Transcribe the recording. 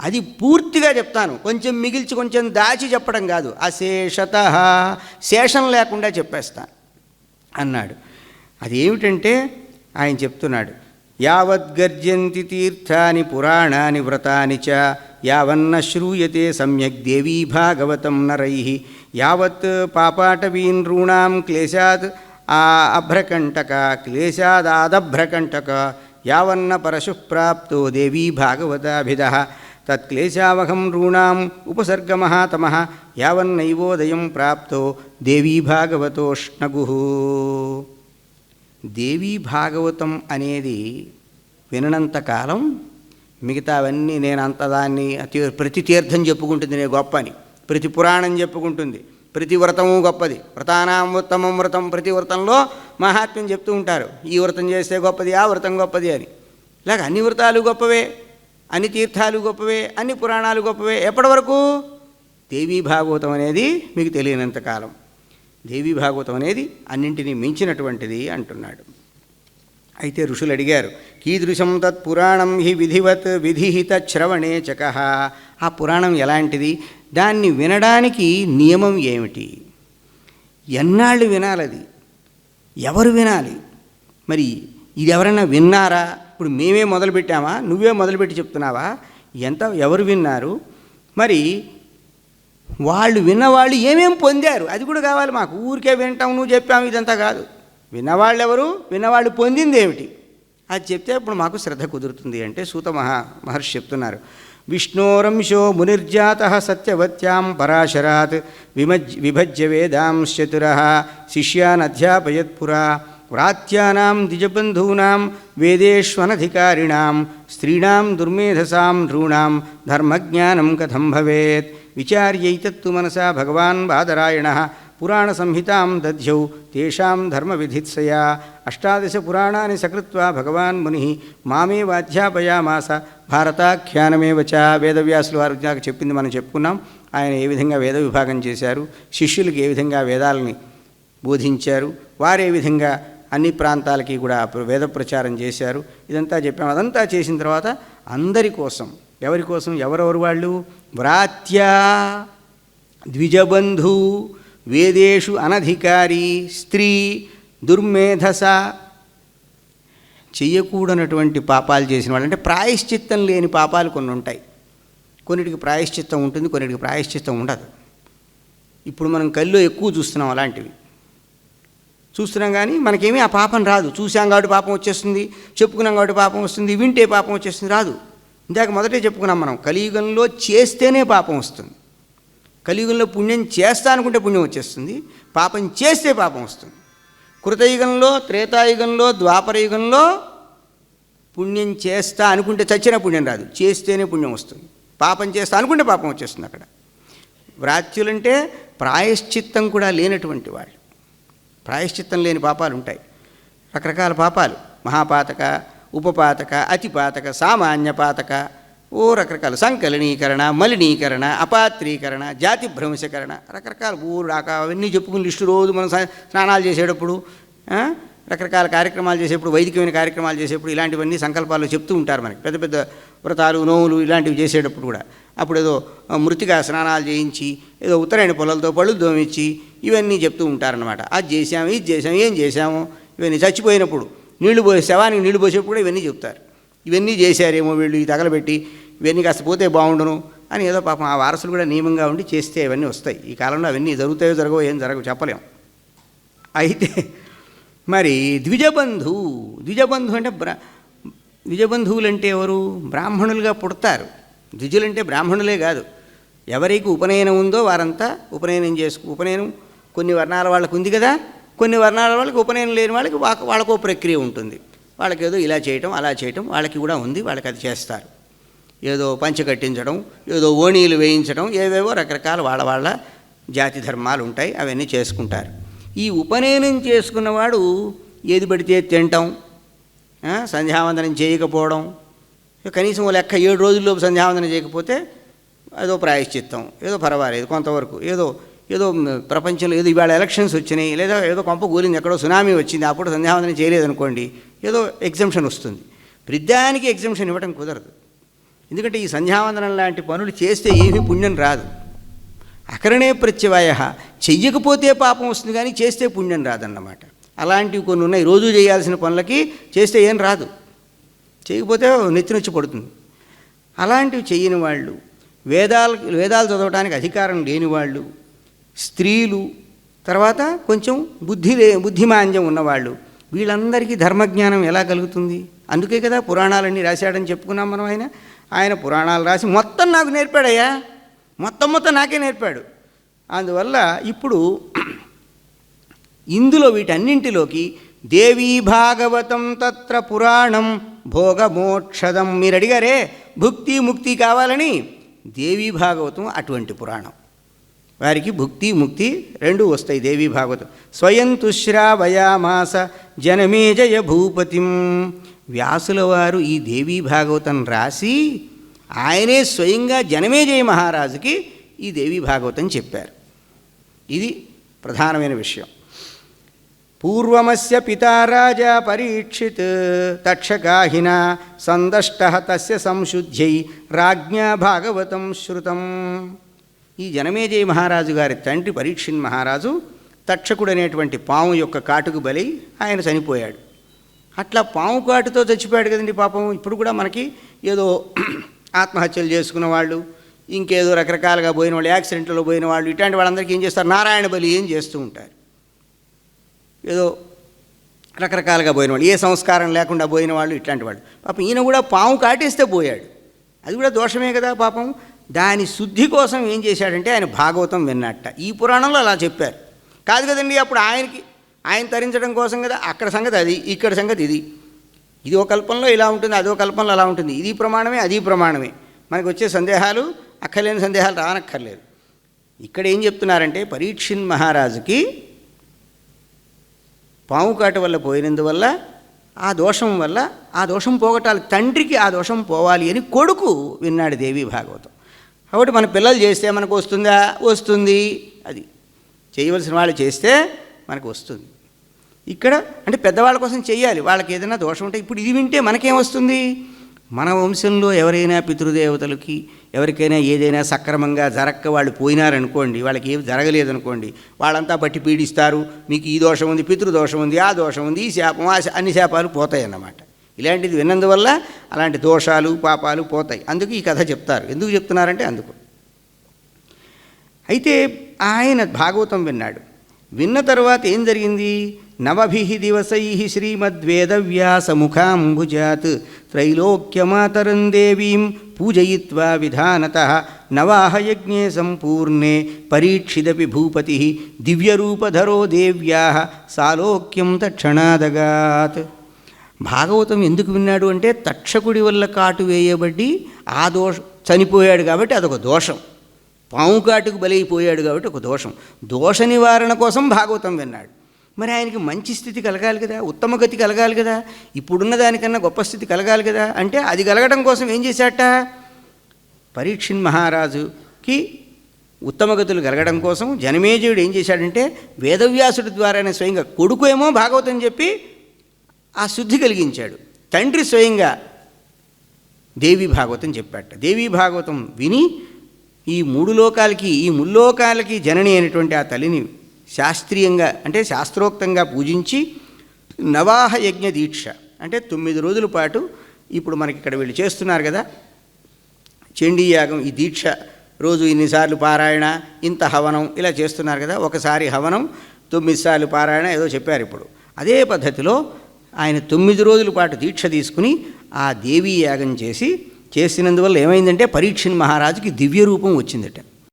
అది పూర్తిగా చెప్తాను. కొంచెం మిగిల్చి కొంచెం దాచి చెప్పడం కాదు. అశేషత. శేషం లేకుండా చెప్పేస్తాను అన్నాడు. అది ఏమిటంటే ఆయన చెప్తున్నాడు. యావద్గర్జంతి తీర్థాని పురాణాని వ్రతాని చ యావన్న శ్రూయతే సమ్యక్ దేవీ భాగవతం నరై. యావత్ పాపాటవీన్ ఋణాం క్లేశాద్ ఆ అభ్రకంటక క్లేశాదాదభ్రకంటక యావన్న పరశుప్రాప్తో దేవీ భాగవతాభిధ. తత్క్లేశావహం రూణాం ఉపసర్గమహాతమ యావన్నైవోదయం ప్రాప్తో దేవీ భాగవతోష్ణగు దేవీ భాగవతం అనేది వినంతకాలం మిగతావన్నీ నేను అంతదాన్ని అతి- ప్రతి తీర్థం చెప్పుకుంటుంది నేను గొప్ప అని ప్రతి పురాణం చెప్పుకుంటుంది ప్రతి వ్రతము గొప్పది. వ్రతానాం ఉత్తమం వ్రతం ప్రతి వ్రతంలో మహాత్మ్యం చెప్తూ ఉంటారు. ఈ వ్రతం చేస్తే గొప్పది ఆ వ్రతం గొప్పది అని. ఇలాగ అన్ని వ్రతాలు గొప్పవే. అన్ని తీర్థాలు గొప్పవే అన్ని పురాణాలు గొప్పవే. ఎప్పటి వరకు దేవీ భాగవతం అనేది మీకు తెలియనంత కాలం. దేవీ భాగవతం అనేది అన్నింటినీ మించినటువంటిది అంటున్నాడు. అయితే ఋషులు అడిగారు కీదృశం తత్ పురాణం హి విధివత్ విధిహిత శ్రవణే చక. ఆ పురాణం ఎలాంటిది? దాన్ని వినడానికి నియమం ఏమిటి? ఎన్నాళ్ళు వినాలది? ఎవరు వినాలి? మరి ఇది ఎవరైనా విన్నారా? ఇప్పుడు మేమే మొదలుపెట్టామా? నువ్వే మొదలుపెట్టి చెప్తున్నావా? ఎంత ఎవరు విన్నారు? మరి వాళ్ళు విన్నవాళ్ళు ఏమేమి పొందారు? అది కూడా కావాలి మాకు. ఊరికే వింటాం నువ్వు చెప్పాము ఇదంతా కాదు. విన్నవాళ్ళు ఎవరు? విన్నవాళ్ళు పొందింది ఏమిటి? అది చెప్తే ఇప్పుడు మాకు శ్రద్ధ కుదురుతుంది అంటే సూత మహా మహర్షి చెప్తున్నారు. విష్ణోరంశో మునిర్జాత సత్యవత్యాం పరాశరాత్ విమజ్ విభజ్య వేదాంశ్చతుర శిష్యాన్ అధ్యాపయత్పురా వ్రాత్యానాం ద్విజబంధూనాం వేదేష్వనధికారిణాం స్త్రీణాం దుర్మేధసాం నృణాం ధర్మజ్ఞానం కథం భవేత్ విచార్యైతత్తు మనసా భగవాన్ బాదరాయణ పురాణసంహితాం దధ్యౌ తేషాం ధర్మవిధిత్సయా అష్టాదశ పురాణాన్ని సకృత్వా భగవాన్ ముని మామేవాధ్యాపయామాస భారతాఖ్యానమేవ చ వేదవ్యాసులు వారు నాకు చెప్పింది మనం చెప్పుకున్నాం। ఆయన ఏ విధంగా వేద విభాగం చేశారు? శిష్యులకు ఏ విధంగా వేదాలని బోధించారు? వారే విధంగా అన్ని ప్రాంతాలకి కూడా వేద ప్రచారం చేశారు. ఇదంతా చెప్పాము అదంతా చేసిన తర్వాత అందరి కోసం ఎవరి కోసం? ఎవరెవరు వాళ్ళు? వ్రాత్య ద్విజబంధు వేదేషు అనధికారి స్త్రీ దుర్మేధస చెయ్యకూడనటువంటి పాపాలు చేసిన వాళ్ళు. అంటే ప్రాయశ్చిత్తం లేని పాపాలు కొన్ని ఉంటాయి. కొన్నిటికి ప్రాయశ్చిత్తం ఉంటుంది కొన్నిటికి ప్రాయశ్చిత్తం ఉండదు. ఇప్పుడు మనం కల్లో ఎక్కువ చూస్తున్నాం అలాంటివి. చూస్తున్నాం కానీ మనకేమీ ఆ పాపం రాదు. చూసాం కాబట్టి పాపం వచ్చేస్తుంది చెప్పుకున్నాం కాబట్టి పాపం వస్తుంది వింటే పాపం వచ్చేస్తుంది రాదు. ఇందాక మొదటే చెప్పుకున్నాం మనం కలియుగంలో చేస్తేనే పాపం వస్తుంది. కలియుగంలో పుణ్యం చేస్తా అనుకుంటే పుణ్యం వచ్చేస్తుంది పాపం చేస్తే పాపం వస్తుంది. కృతయుగంలో త్రేతాయుగంలో ద్వాపరయుగంలో పుణ్యం చేస్తా అనుకుంటే చచ్చిన పుణ్యం రాదు చేస్తేనే పుణ్యం వస్తుంది. పాపం చేస్తా అనుకుంటే పాపం వచ్చేస్తుంది అక్కడ. వ్రాత్యులంటే ప్రాయశ్చిత్తం కూడా లేనటువంటి వాళ్ళు. ప్రాయశ్చిత్తం లేని పాపాలు ఉంటాయి. రకరకాల పాపాలు. మహాపాతక ఉపపాతక అతిపాతక సామాన్య పాతక ఓ రకరకాల సంకలనీకరణ మలినీకరణ అపాత్రీకరణ జాతి భ్రంశకరణ రకరకాల ఊరు రాక అవన్నీ చెప్పుకుని లిస్టు రోజు మనం స్నానాలు చేసేటప్పుడు రకరకాల కార్యక్రమాలు చేసేప్పుడు వైదికమైన కార్యక్రమాలు చేసేప్పుడు ఇలాంటివన్నీ సంకల్పాలు చెప్తూ ఉంటారు మనకి. పెద్ద పెద్ద వ్రతాలు నోవులు ఇలాంటివి చేసేటప్పుడు కూడా. అప్పుడు ఏదో మృతిగా స్నానాలు చేయించి ఏదో ఉత్తరాయణ పొలాలతో పళ్ళు దోమిచ్చి ఇవన్నీ చెప్తూ ఉంటారనమాట అది చేసాము ఇది చేసాము ఏం చేసాము ఇవన్నీ చచ్చిపోయినప్పుడు నీళ్ళు పోసే శవానికి నీళ్ళు పోసేప్పుడు కూడా ఇవన్నీ చెప్తారు. ఇవన్నీ చేశారేమో వీళ్ళు ఈ తగలబెట్టి ఇవన్నీ కాస్త పోతే బాగుండును అని ఏదో పాపం ఆ వారసులు కూడా నియమంగా ఉండి చేస్తే ఇవన్నీ వస్తాయి. ఈ కాలంలో అవన్నీ జరుగుతాయో జరగవో ఏం జరగవు చెప్పలేం. అయితే మరి ద్విజబంధు ద్విజబంధు అంటే బ్రా ద్విజబంధువులు అంటే ఎవరు? బ్రాహ్మణులుగా పుడతారు. ద్విజులంటే బ్రాహ్మణులే కాదు. ఎవరికి ఉపనయనం ఉందో వారంతా ఉపనయనం చేసుకు ఉపనయనం కొన్ని వర్ణాల వాళ్ళకు ఉంది కదా కొన్ని వర్ణాల వాళ్ళకి ఉపనయనం లేని వాళ్ళకి వాళ్ళకో ప్రక్రియ ఉంటుంది. వాళ్ళకి ఏదో ఇలా చేయటం అలా చేయటం వాళ్ళకి కూడా ఉంది వాళ్ళకి అది చేస్తారు. ఏదో పంచ కట్టించడం ఏదో ఓణీలు వేయించడం ఏవేవో రకరకాల వాళ్ళ వాళ్ళ జాతి ధర్మాలు ఉంటాయి అవన్నీ చేసుకుంటారు. ఈ ఉపనయనం చేసుకున్నవాడు ఏది పడితే తినటం సంధ్యావందనం చేయకపోవడం కనీసం లెక్క ఏడు రోజుల్లోపు సంధ్యావందనం చేయకపోతే ఏదో ప్రాయశ్చిత్తం ఏదో పర్వాలేదు కొంతవరకు. ఏదో ఏదో ప్రపంచంలో ఏదో ఇవాళ ఎలక్షన్స్ వచ్చినాయి లేదా ఏదో కొంప కూలింది ఎక్కడో సునామీ వచ్చింది అప్పుడు సంధ్యావందనం చేయలేదనుకోండి ఏదో ఎగ్జంప్షన్ వస్తుంది. ప్రతిదానికి ఎగ్జంప్షన్ ఇవ్వడం కుదరదు. ఎందుకంటే ఈ సంధ్యావందనం లాంటి పనులు చేస్తే ఏమీ పుణ్యం రాదు. అకరణే ప్రత్యవాయ చెయ్యకపోతే పాపం వస్తుంది కానీ చేస్తే పుణ్యం రాదన్నమాట. అలాంటివి కొన్ని ఉన్నాయి రోజు చేయాల్సిన పనులకి చేస్తే ఏం రాదు. చేయకపోతే నెత్తినొచ్చి పడుతుంది. అలాంటివి చేయని వాళ్ళు వేదాలు వేదాలు చదవడానికి అధికారం లేని వాళ్ళు స్త్రీలు తర్వాత కొంచెం బుద్ధి లే బుద్ధిమాంద్యం ఉన్నవాళ్ళు వీళ్ళందరికీ ధర్మజ్ఞానం ఎలా కలుగుతుంది? అందుకే కదా పురాణాలన్నీ రాశాడని చెప్పుకున్నాం మనం ఆయన. ఆయన పురాణాలు రాసి మొత్తం నాకు నేర్పాడయ్యా. మొత్తం మొత్తం నాకే నేర్పాడు. అందువల్ల ఇప్పుడు ఇందులో వీటన్నింటిలోకి దేవీ భాగవతం తత్ర పురాణం భోగమోక్షదం. మీరు అడిగారే భుక్తి ముక్తి కావాలని? దేవీ భాగవతం అటువంటి పురాణం. వారికి భుక్తి ముక్తి రెండు వస్తాయి దేవీ భాగవతం. స్వయం తుశ్రావయామాస జనమేజయ భూపతిం. వ్యాసుల వారు ఈ దేవీ భాగవతం రాసి ఆయనే స్వయంగా జనమేజయ మహారాజుకి ఈ దేవీ భాగవతం చెప్పారు. ఇది ప్రధానమైన విషయం. పూర్వమస్య పితారాజా పరీక్షిత్ తక్షకాహిన సందష్ట తస్య సంశుద్ధ్యై రాజ్ఞా భాగవతం శృతం ఈ జనమేజయ మహారాజు గారి తండ్రి పరీక్షిన్ మహారాజు తక్షకుడు అనేటువంటి పాము యొక్క కాటుకు బలి ఆయన చనిపోయాడు. అట్లా పాము కాటుతో చచ్చిపోయాడు కదండి పాపం. ఇప్పుడు కూడా మనకి ఏదో ఆత్మహత్యలు చేసుకున్న వాళ్ళు ఇంకేదో రకరకాలుగా పోయిన వాళ్ళు యాక్సిడెంట్లో పోయిన వాళ్ళు ఇట్లాంటి వాళ్ళందరికీ ఏం చేస్తారు? నారాయణ బలి ఏం చేస్తూ ఉంటారు? ఏదో రకరకాలుగా పోయిన వాళ్ళు ఏ సంస్కారం లేకుండా పోయిన వాళ్ళు ఇట్లాంటి వాళ్ళు. పాపం ఈయన కూడా పాము కాటేస్తే పోయాడు. అది కూడా దోషమే కదా పాపం. దాని శుద్ధి కోసం ఏం చేశాడంటే ఆయన భాగవతం విన్నట్ట. ఈ పురాణంలో అలా చెప్పారు. కాదు కదండి అప్పుడు ఆయనకి ఆయన తరించడం కోసం కదా అక్కడ సంగతి అది ఇక్కడ సంగతి ఇది. ఇది ఒక కల్పంలో ఇలా ఉంటుంది అదో కల్పంలో అలా ఉంటుంది. ఇది ప్రమాణమే అది ప్రమాణమే. మనకు వచ్చే సందేహాలు అక్కర్లేని సందేహాలు రానక్కర్లేదు. ఇక్కడ ఏం చెప్తున్నారంటే పరీక్షిన్ మహారాజుకి పాము కాటు వల్ల పోయినందువల్ల ఆ దోషం వల్ల ఆ దోషం పోగొట్టాలి. తండ్రికి ఆ దోషం పోవాలి అని కొడుకు విన్నాడు దేవి భాగవతం. కాబట్టి మన పిల్లలు చేస్తే మనకు వస్తుందా? వస్తుంది. అది చేయవలసిన వాళ్ళు చేస్తే మనకు వస్తుంది. ఇక్కడ అంటే పెద్దవాళ్ళ కోసం చేయాలి వాళ్ళకి ఏదైనా దోషం ఉంటే ఇప్పుడు ఇది వింటే మనకేం వస్తుంది? మన వంశంలో ఎవరైనా పితృదేవతలకి ఎవరికైనా ఏదైనా సక్రమంగా జరక్క వాళ్ళు పోయినారనుకోండి వాళ్ళకి ఏమి జరగలేదనుకోండి వాళ్ళంతా బట్టి పీడిస్తారు మీకు ఈ దోషం ఉంది పితృదోషం ఉంది ఆ దోషం ఉంది ఈ శాపం ఆ అన్ని శాపాలు పోతాయి అన్నమాట ఇలాంటిది విన్నందువల్ల అలాంటి దోషాలు పాపాలు పోతాయి. అందుకు ఈ కథ చెప్తారు. ఎందుకు చెప్తున్నారంటే అందుకు. అయితే ఆయన భాగవతం విన్నాడు. విన్న తర్వాత ఏం జరిగింది? నవభి దివసై శ్రీమద్వేదవ్యాసముఖాంబుజాత్. త్రైలోక్యమాతరం దేవీం పూజయిత్వా విధానత. నవాహయజ్ఞే సంపూర్ణే పరీక్షిదపి భూపతి. దివ్యరూపధరో దేవ్యా. సాలోక్యం తక్షణాదగాత్. భాగవతం ఎందుకు విన్నాడు అంటే తక్షకుడి వల్ల కాటు వేయబడి ఆ దోష చనిపోయాడు కాబట్టి అదొక దోషం. పాము కాటుకు బలైపోయాడు కాబట్టి ఒక దోషం. దోష నివారణ కోసం భాగవతం విన్నాడు. మరి ఆయనకి మంచి స్థితి కలగాలి కదా ఉత్తమ గతి కలగాలి కదా ఇప్పుడున్న దానికన్నా గొప్ప స్థితి కలగాలి కదా అంటే అది కలగడం కోసం ఏం చేశాట పరీక్షిన్ మహారాజుకి ఉత్తమ గతులు కలగడం కోసం జనమేజయుడు ఏం చేశాడంటే వేదవ్యాసుడి ద్వారానే స్వయంగా కొడుకు ఏమో భాగవతం చెప్పి ఆ శుద్ధి కలిగించాడు. తండ్రి స్వయంగా దేవి భాగవతం చెప్పాట. దేవి భాగవతం విని ఈ మూడు లోకాలకి ఈ ముల్లోకాలకి జనని అయినటువంటి ఆ తల్లిని శాస్త్రీయంగా అంటే శాస్త్రోక్తంగా పూజించి నవాహ యజ్ఞ దీక్ష. అంటే తొమ్మిది రోజుల పాటు ఇప్పుడు మనకి ఇక్కడ వీళ్ళు చేస్తున్నారు కదా. చండీయాగం ఈ దీక్ష రోజు ఇన్నిసార్లు పారాయణ ఇంత హవనం ఇలా చేస్తున్నారు కదా. ఒకసారి హవనం తొమ్మిది సార్లు పారాయణ ఏదో చెప్పారు ఇప్పుడు. అదే పద్ధతిలో ఆయన తొమ్మిది రోజుల పాటు దీక్ష తీసుకుని ఆ దేవీ యాగం చేసి చేసినందువల్ల ఏమైందంటే పరీక్షణ్ మహారాజుకి దివ్య రూపం వచ్చిందట.